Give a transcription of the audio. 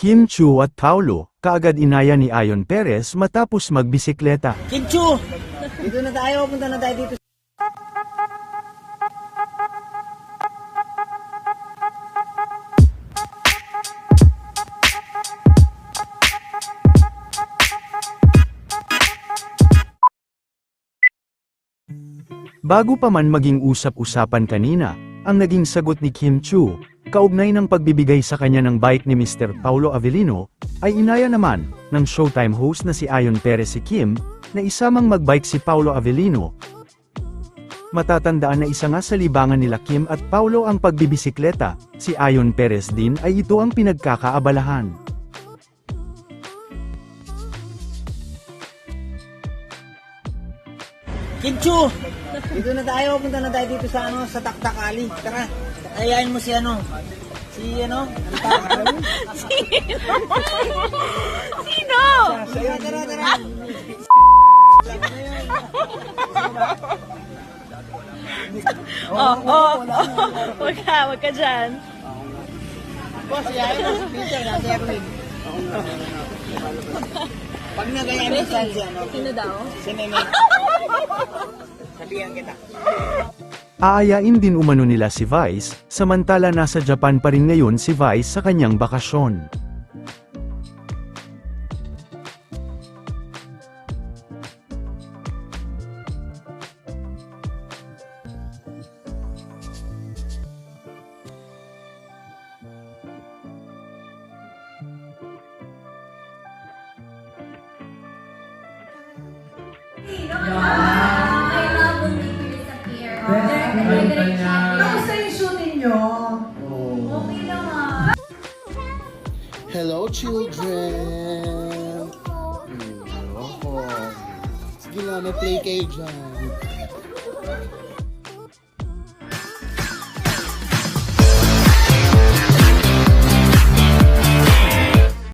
Kim Chu at Paulo, kaagad inaya ni Ayon Perez matapos magbisikleta. Kinchu! Dito na tayo, punta na tayo dito. Bago pa man maging usap-usapan kanina, ang naging sagot ni Kim Chu, kaugnay ng pagbibigay sa kanya ng bike ni Mr. Paulo Avellino, ay inaya naman ng Showtime host na si Ayon Perez si Kim, na isamang magbike si Paulo Avellino. Matatandaan na isa nga sa libangan nila Kim at Paulo ang pagbibisikleta, si Ayon Perez din ay ito ang pinagkakaabalahan. Kinchu! Dito na tayo, punta na tayo dito sa ano, sa Taktak Ali. Tara, ayayin mo si ano, si ano, ano pa? Sino? Tara, tara, tara. Oh, oh, wag ka, wag ka dyan. Boss, ayayin mo si Peter na. Pag si ano, Sino daw? si Nene. Sabihan kita. Aayain din umano nila si Vice, samantala nasa Japan pa rin ngayon si Vice sa kanyang bakasyon. I love when people disappear. Kamusta yung shooting nyo? Okay naman. Hello, children! Hello. Sige na, may play kayo dyan.